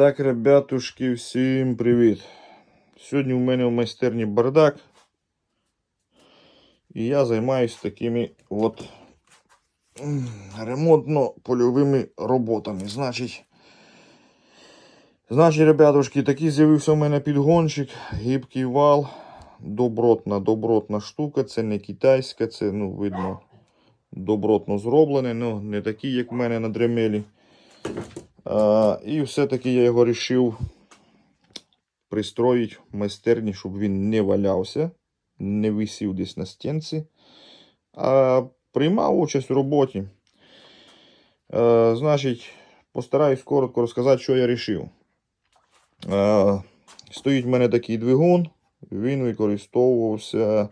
Так, ребятушки, всім привіт. Сьогодні у мене в майстерні бардак. І я займаюся такими от ремонтно-польовими роботами. Значить, значить, ребятушки, такий з'явився у мене підгончик, гібкий вал. Добротна, добротна штука. Це не китайська, це, ну, видно, добротно зроблене. Ну, не такий, як в мене на дремелі. І все-таки я його вирішив пристроїти в майстерні, щоб він не валявся, не висів десь на стінці, а приймав участь у роботі. А, значить, постараюсь коротко розказати, що я вирішив. Стоїть в мене такий двигун, він використовувався.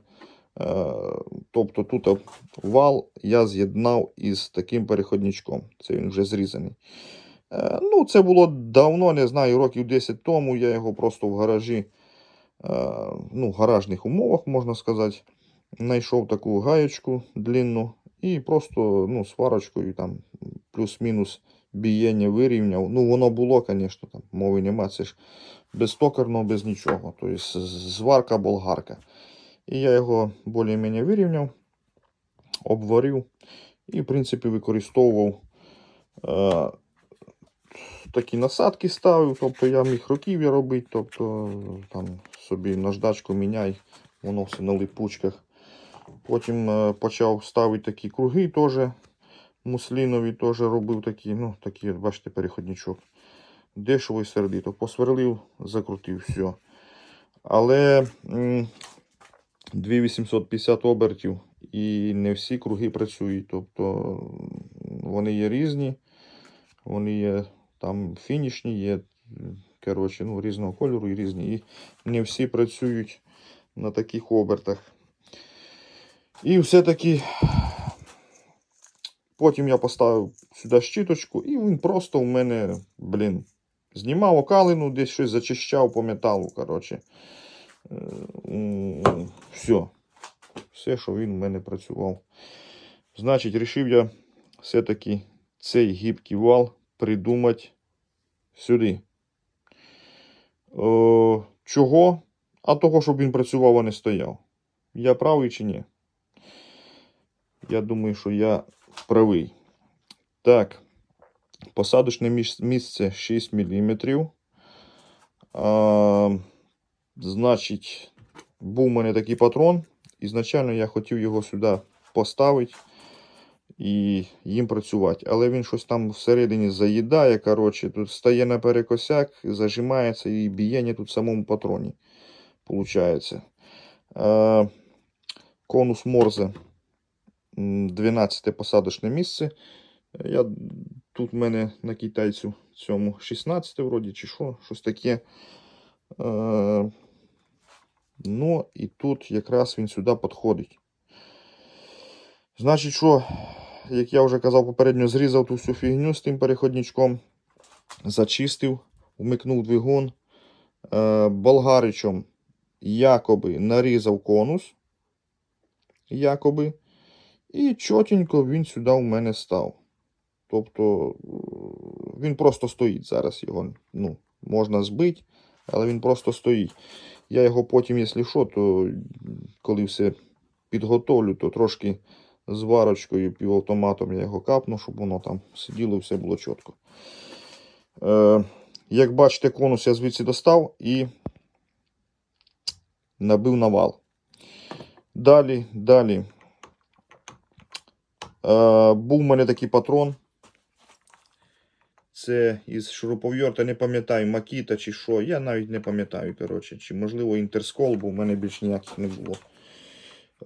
Тобто тут вал я з'єднав із таким переходничком. Це він вже зрізаний. Е, Ну, це було давно, не знаю, років 10 тому. Я його просто в гаражі, е, ну, в гаражних умовах, можна сказати, знайшов таку гаєчку длинну і просто ну, сварочкою там плюс-мінус бієння вирівняв. Ну, воно було, звісно, там мови нема. Це ж без токарного, без нічого. Тобто зварка болгарка. І я його більш-менш вирівняв, обварив і, в принципі, використовував. Такі насадки ставив, тобто я міг руків'я робити, тобто там собі наждачку міняй, воно все на липучках. Потім е, почав ставити такі круги теж. Муслінові теж робив такі, ну, такі, бачите, переходничок. Дешево і сердито. Посверлив, закрутив все. Але 2850 обертів і не всі круги працюють. Тобто вони є різні, вони є там фінішні є, коротше, ну, різного кольору і різні. І не всі працюють на таких обертах. І все-таки потім я поставив сюди щіточку, і він просто у мене, блін, знімав окалину, десь щось зачищав по металу. коротше. Е, Все. Все, що він у мене працював. Значить, рішив я все-таки цей гібкий вал придумати сюди. О, чого? А того, щоб він працював, а не стояв. Я правий чи ні? Я думаю, що я правий. Так. Посадочне місце 6 мм. А, значить, був у мене такий патрон. Ізначально я хотів його сюди поставити і їм працювати. Але він щось там всередині заїдає. Коротше, тут стає наперекосяк, зажимається і бієння тут в самому патроні. Получається. Е, конус Морзе. м, 12 посадочне місце. Я, тут в мене на китайцю цьому 16 вроді, чи що, щось таке. Е, ну, і тут якраз він сюди підходить. Значить, що, як я вже казав, попередньо зрізав ту всю фігню з тим переходничком, зачистив, вмикнув двигун. Е, болгаричем якоби нарізав конус. Якоби. І чотенько він сюди у мене став. Тобто е, він просто стоїть зараз. Його ну, можна збити, але він просто стоїть. Я його потім, якщо що, то коли все підготовлю, то трошки з варочкою півавтоматом я його капну, щоб воно там сиділо і все було чітко. Е, як бачите, конус я звідси достав і набив навал. Далі, далі. Е, був у мене такий патрон. Це із шуруповерта, не пам'ятаю, Макіта чи що. Я навіть не пам'ятаю, коротше, чи можливо інтерскол, бо в мене більш ніяких не було.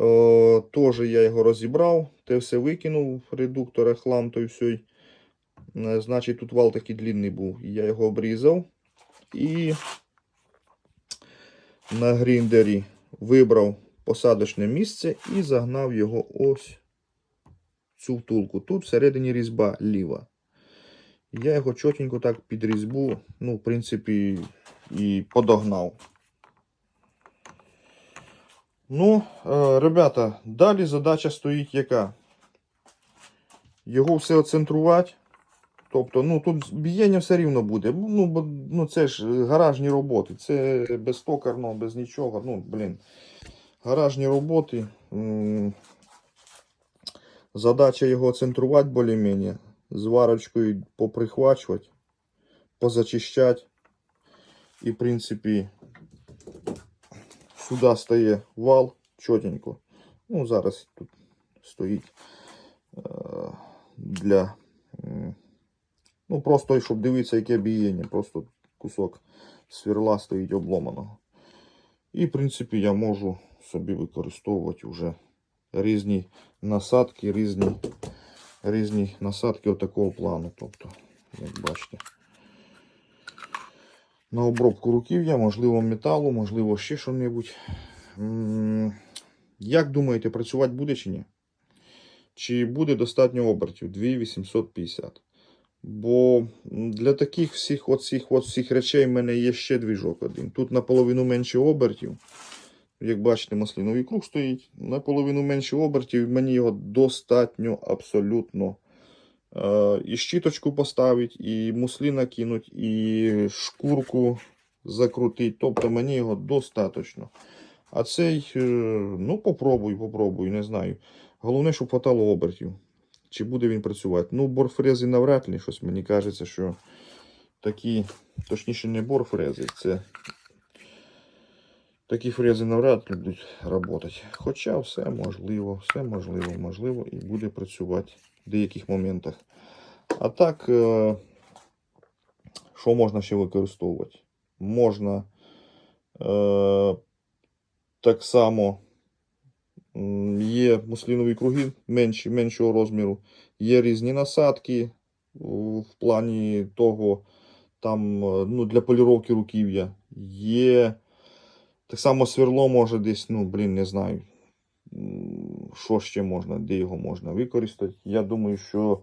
Е, Теж я його розібрав, те все викинув, редуктора, хлам той все. Значить, тут вал такий длинний був. Я його обрізав і на гріндері вибрав посадочне місце і загнав його ось цю втулку. Тут всередині різьба ліва. Я його чотенько так під різьбу, ну, в принципі, і подогнав. Ну, е, ребята, далі задача стоїть яка? Його все оцентрувати, Тобто, ну тут бієння все рівно буде. Ну, бо, ну це ж гаражні роботи. Це без токарного, без нічого. Ну, блін. Гаражні роботи. Задача його центрувати більш-менш, зварочкою поприхвачувати, позачищати. І, в принципі, сюди стає вал чотенько. Ну, зараз тут стоїть е, для. Ну, просто щоб дивитися, яке бієння. Просто кусок сверла стоїть обломаного. І, в принципі, я можу собі використовувати вже різні насадки, різні, різні насадки отакого плану. Тобто, як бачите, на обробку руків'я, можливо, металу, можливо, ще що-небудь. Як думаєте, працювати буде чи ні? Чи буде достатньо обертів? 2850. Бо для таких всіх оцих от всіх речей в мене є ще двіжок один. Тут наполовину менше обертів. Як бачите, маслиновий круг стоїть. Наполовину менше обертів. Мені його достатньо абсолютно. Е, і щіточку поставить, і мусліна кинуть, і шкурку закрутить. Тобто мені його достатньо. А цей, е, ну попробуй, попробуй, не знаю. Головне, щоб хватало обертів. Чи буде він працювати? Ну, борфрези навряд ли щось. Мені кажеться, що такі, точніше, не борфрези, це такі фрези навряд ли будуть працювати. Хоча все можливо, все можливо, можливо і буде працювати деяких моментах. А так, е, що можна ще використовувати? Можна е, так само є муслінові круги менші, меншого розміру, є різні насадки в плані того, там е, ну, для поліровки руків'я. Є так само сверло може десь, ну, блін, не знаю. Що ще можна, де його можна використати. Я думаю, що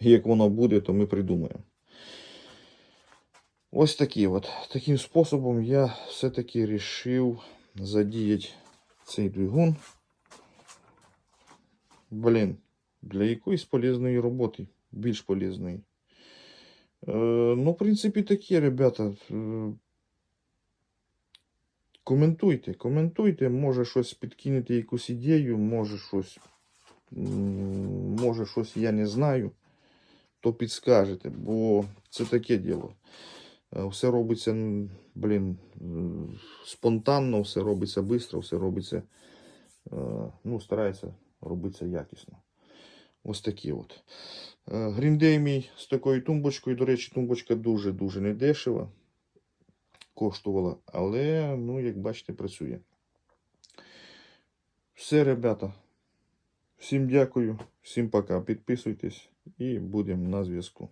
як воно буде, то ми придумаємо. Ось такі от. Таким способом я все-таки вирішив задіяти цей двигун. Блін, для якоїсь полезної роботи, більш полезної. Е, ну, в принципі, такі, ребята. Коментуйте, коментуйте, може щось підкинете, якусь ідею, може щось, може щось я не знаю, то підскажете, бо це таке діло. Е, Все робиться, блін, е, спонтанно, все робиться швидко, все робиться, е, ну, старається робитися якісно. Ось такі от. Гріндей мій з такою тумбочкою. До речі, тумбочка дуже-дуже недешева коштувала, але, ну, як бачите, працює. Все, ребята. Всім дякую, всім пока. Підписуйтесь і будемо на зв'язку.